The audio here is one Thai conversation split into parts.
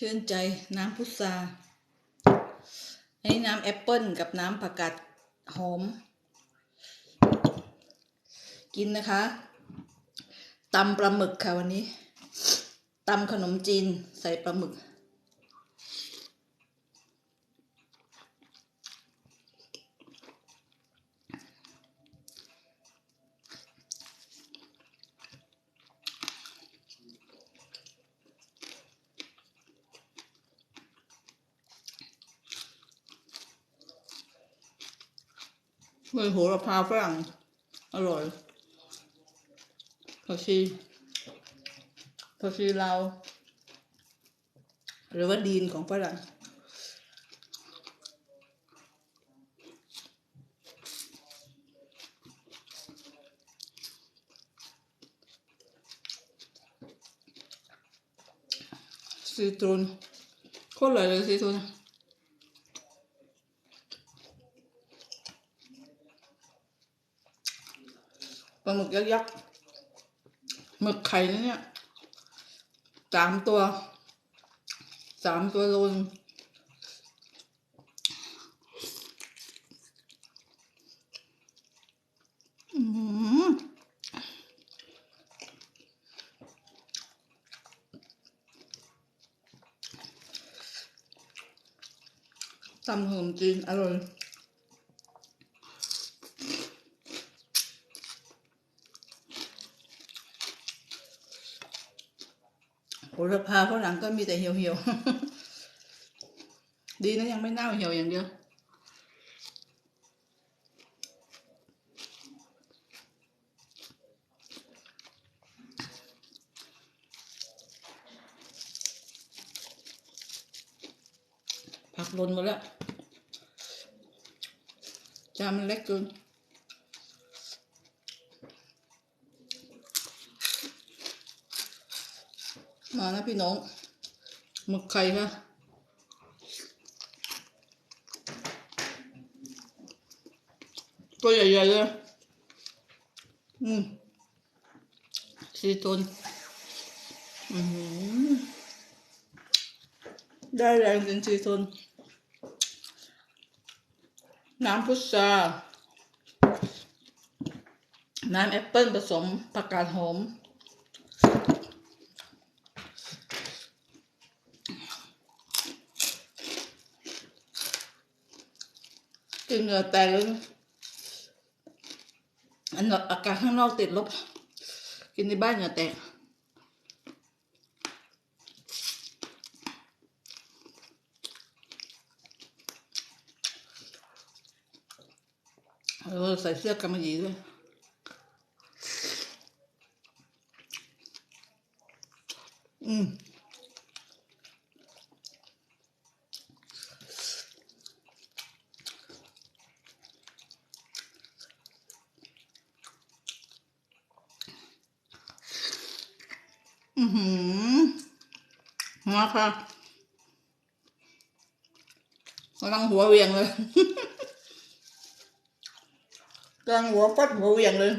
ชื่นใจน้ำพุทราอันนี้น้ำแอปเปิ้ลกับน้ำผักกาดหอม กินนะคะตำปลาหมึกค่ะวันนี้ตำขนมจีนใส่ปลาหมึก เมือโหระพาฝรั่ง อร่อยผักชีผักชีลาวหรือว่าดีนของฝรั่งซีตรูนโคตรอร่อยเลยซีตรูน ปลาหมึกยักษ์หมึกไข่นะเนี่ยสามตัวสามตัวโลนอื้อหือตำขนมจีนอร่อย ระพาฝรั่งก็มีแต่เหี่ยวเหี่ยวๆดีนะยังไม่เน่าเหี่ยวอย่างเดียวผักลนหมดแล้วจานมันเล็กเกิน มานะพี่น้องหมึกไข่ค่ะตัวใหญ่ๆเลยอืมสีตนอือได้แรงจริงสีตนน้ำพุทราน้ำแอปเปิ้ลผสมผักกาดหอม กินเหงื่อแตกเลยอันนั้นอากาศข้างนอกติดลบ กินในบ้านเหงื่อแตกเออใส่เสื้อกำมะหยี่ด้วยอืม อือหือากค่ะกำลังหัวเวียงเลยกำลังหัวปัดหัวเวียงเลย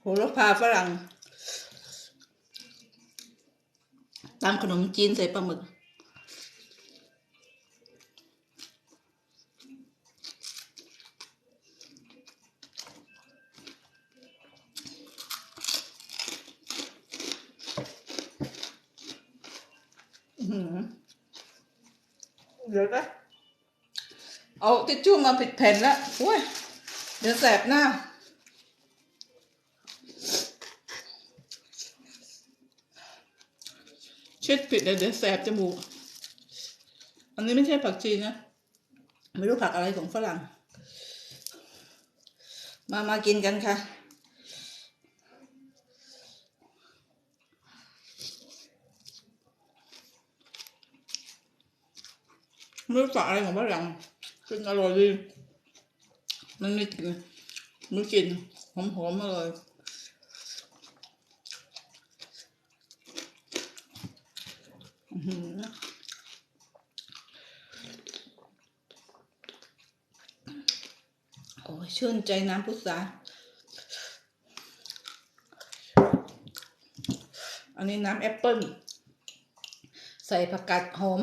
โหระพาฝรั่งตามขนมจีนใส่ปลาหมึก อื้อหือเดี๋ยวนะ เอาทิชชู่มาผิดแผ่นแล้วโอ้ยเดี๋ยวแสบหน้า เช็ดผิดเดี๋ยวเดี๋ยวแสบจมูก อันนี้ไม่ใช่ผักชีนะ ไม่รู้ผักอะไรของฝรั่ง มามากินกันค่ะไม่รู้จักอะไรของฝรั่ง กินอร่อยดี มันมีกลิ่นมีกลิ่นหอมหอมๆอร่อยโอ้ยชื่นใจน้ำพุทราอันนี้น้ำแอปเปิ้ลใส่ผักกาดหอม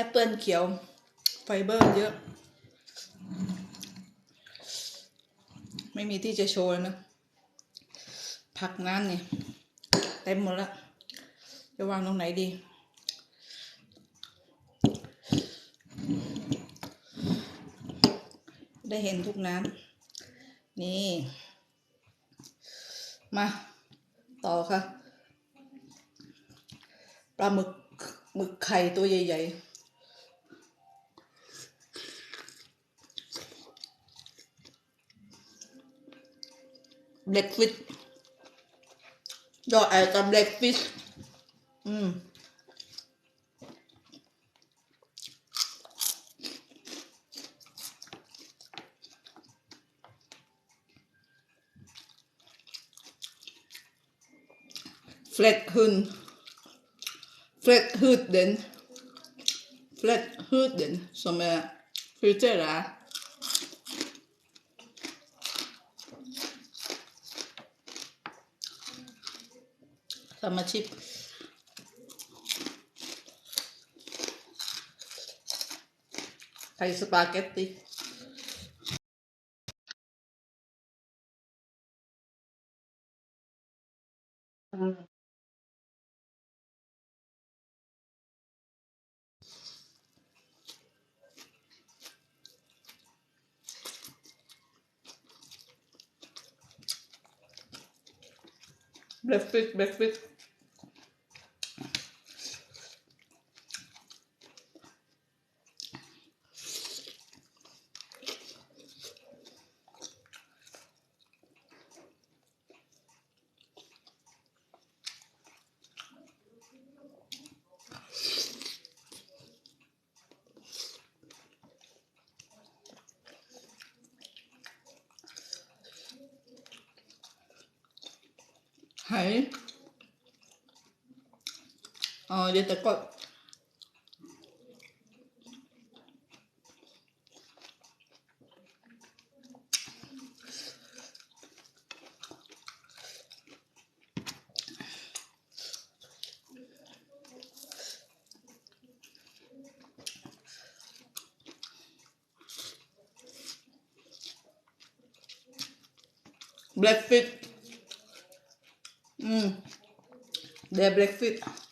แอปเปิลเขียว ไฟเบอร์เยอะ ไม่มีที่จะโชว์เลยนะ ผักน้ำเนี่ยเต็มหมดแล้วจะวางตรงไหนดี ได้เห็นทุกน้ำนี่ มา ต่อค่ะ ปลาหมึกหมึกไข่ตัวใหญ่ ๆ เบรกฟิสดอกไอกับเบรกฟิสอืมเฟล็กฮึนเฟล็กฮึดเด่นเฟล็กฮึดเด่นสมัยฟิวเจอร์อะ รรมชิพไทยสปาเกตตีเบรฟิตเบรฟฟิต はいあ出てこいブレックフィット ada Blackfeet.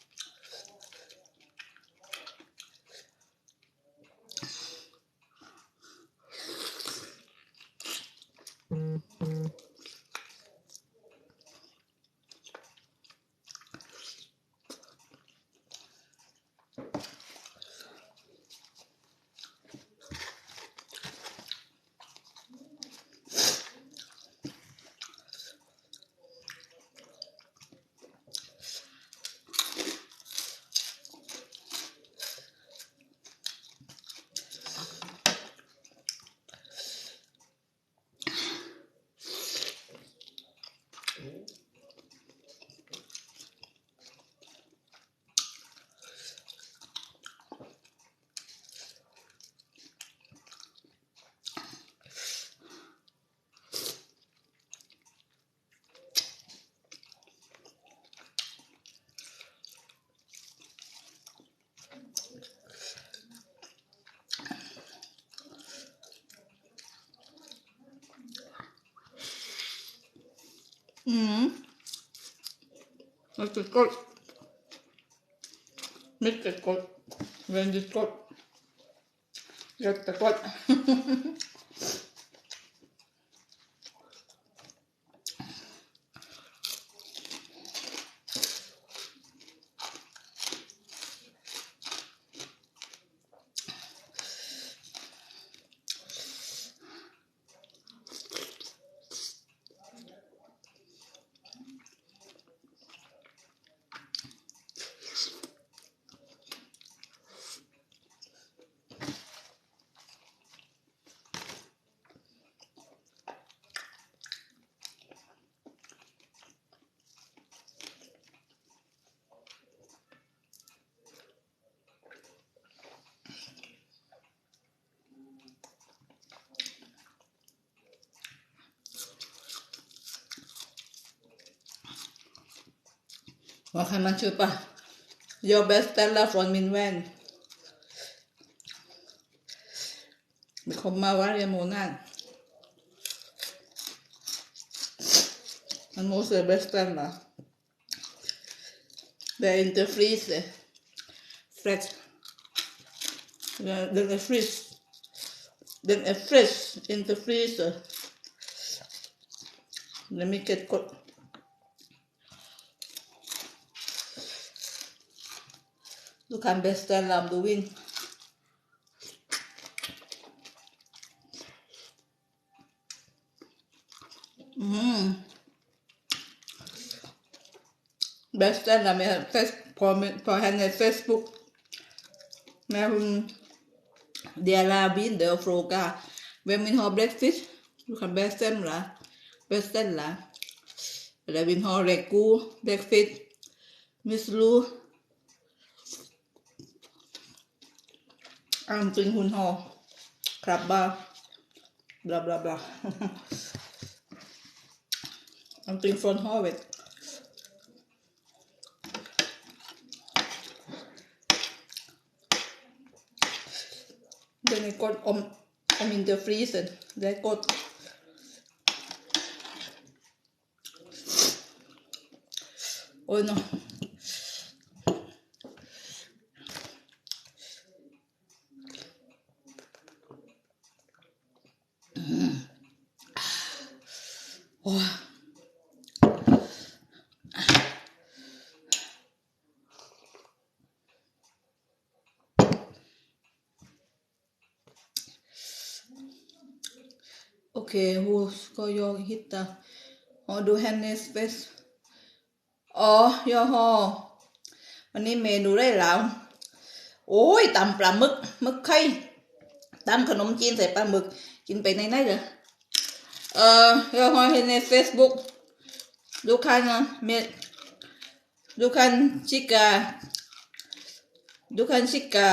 Mm-hmm. Mm. This is good. Mr. Good. Wendy's good. Get the good. Wakana Chupa, your best seller from Minwen. Become my warrior monan. And also the best seller. They're in the freezer. Fresh. Then a freeze. Then eh, a fresh in the freezer. Eh. Let me get cold. Kan beställa om du vill. Mm. Beställa med fest på, min- på hennes Facebook. När hon delar bilder och frågar vem vill ha breakfast? Du kan beställa. beställa. Eller vill ha reko, breakfast, misslu. Müsli. Allting hon har. Krabba. Bla bla bla. Allting från havet. Den är gott om, om inte frysen. Det är gott. Oj, no. ก็โยกฮิตต์อ๋อดูแ hennes face? อ๋อยอฮอวันนี้เมนูได้แล้ว โอ้ยตำปลาหมึกหมึกไข่ตำขนมจีนใส่ปลาหมึก กินไปในไหนเหรอเอ่อยอฮอเห็นในเฟซบุ๊กดูคันเมดูคันชิกาดูคันชิกา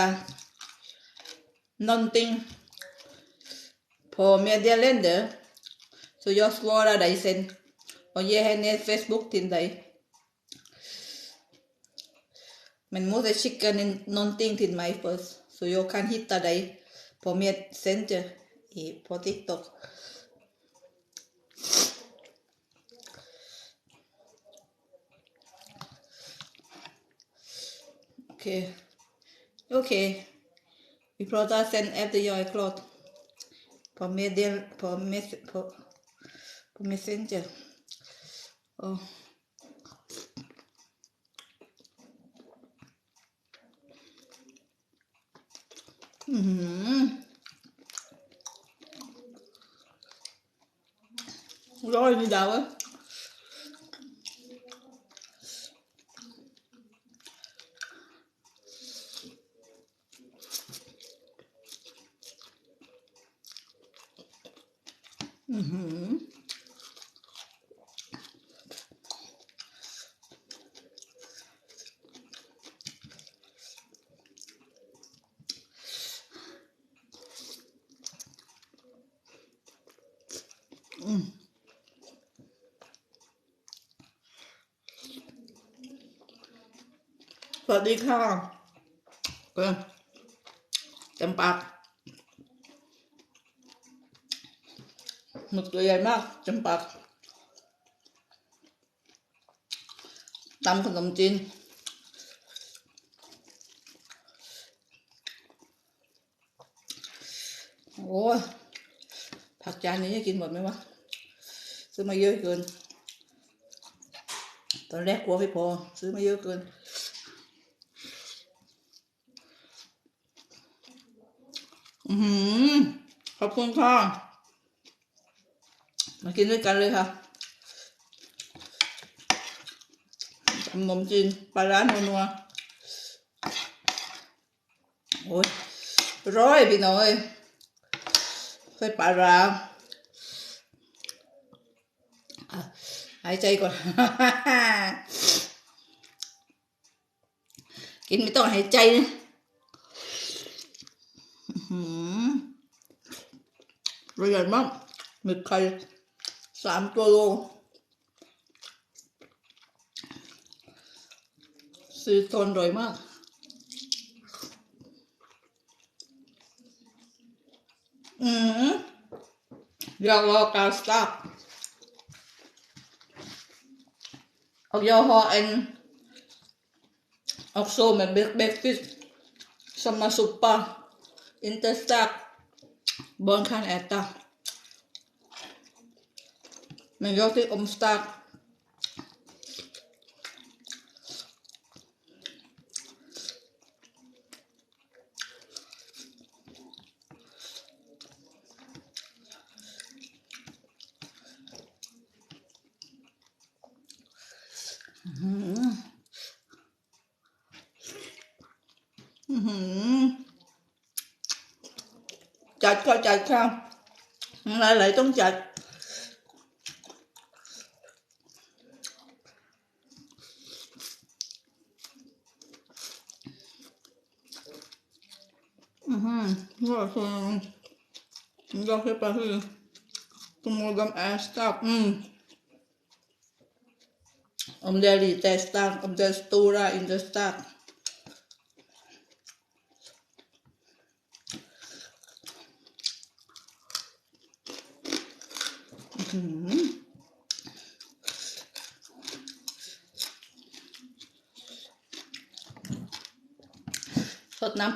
นอนติงพอเมียเดียเล่นเด้อ så jag svarar dig sen och ger henne Facebook till dig Men måste skicka någonting till mig först så jag kan hitta dig på Messenger center på TikTok. Okej. Okej. Vi pratar sen efter jag är klar. På meddel... På, med, på Messenger. Oh. Mm. Rồi đi đâu á? สวัสดีค่ะเออเต็มปากหมึกตัวใหญ่มากเต็มปากตำขนมจีนโอ้ผักจานนี้จะกินหมดไหมวะ ซื้อมาเยอะเกิน ตอนแรกกลัวไม่พอ ซื้อมาเยอะเกิน อือหือขอบคุณค่ะ มากินด้วยกันเลยค่ะขนมจีนปลาร้านัวๆโอ้ยร้อยพี่น้อยใส่ปลาร้าอะ หายใจก่อน กินไม่ต้องหายใจนะอื้อหือตัวใหญ่มากหมึกไข่สามตัวโลซื้อทนอร่อยมาก อืมอยากรอกาสตาร์ och jag har en också med bäckfisk samma soppa inte stark barn kan äta men jag tycker om stark จัดก็จัดข้าวหลายๆต้องจัดอือฮึว่าคือก็คือไปคือ Tomorrow แอสต้าอื้ Mm. Om det är lite starkt, om det är stora, inte starkt. Mhm. สดน้ำ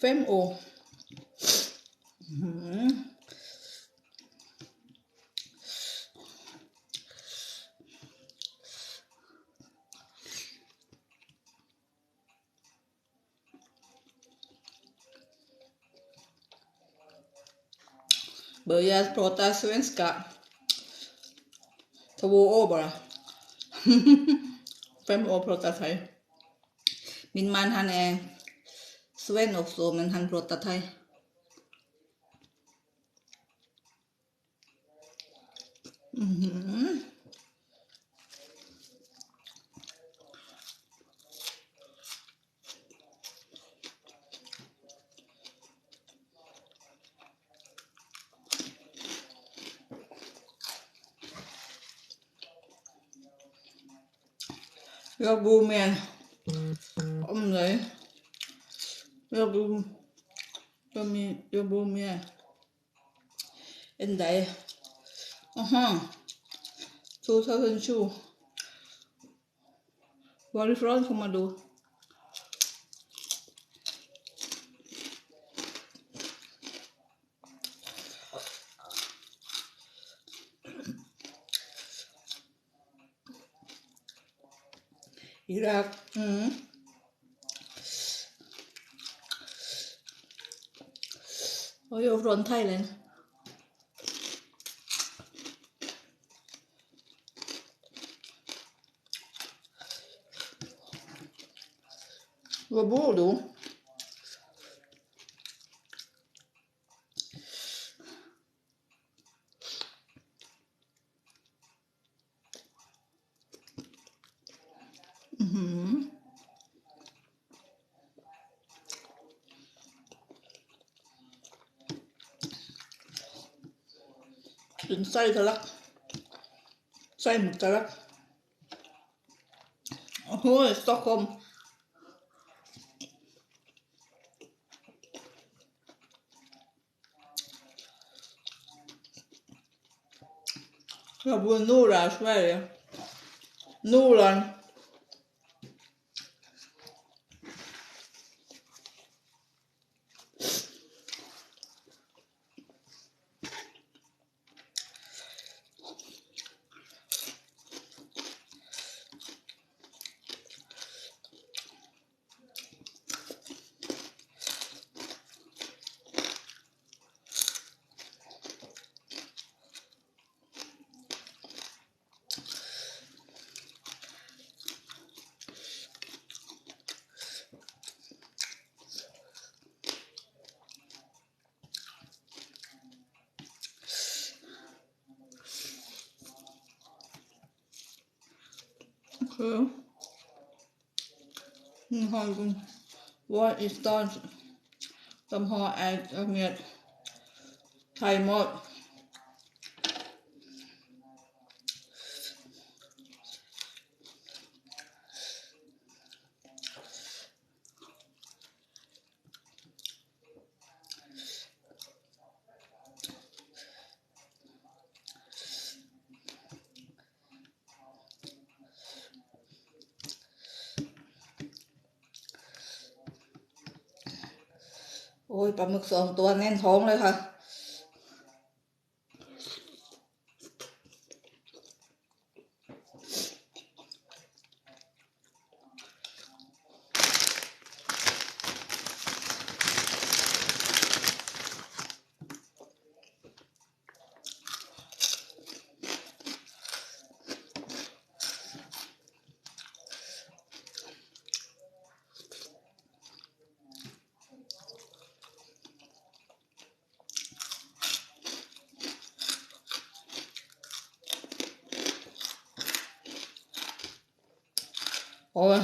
เฟมโอเบอร์ยาพรตาสเวนสกาทวูโอบระเฟมโอโปรตาไทยมินมันฮันแอ sven också men han pratar thai. Mhm. Jag bor med en om dig. Jag bor, jag, med, jag bor med en dig. Aha. 2002. Varifrån kommer du? Irak. Mm. Och jag är från Thailand. Var bor du? นไส้ทะลัก ไส้หมึกทะลัก โอ้โหสตอกคฮมเราบวนนู่นแล้วใช่ไหมนู่นแล้ว varit i stan. De har ätit med thaimat. โอ้ย ปลาหมึกสองตัวแน่นท้องเลยค่ะ โอ้ย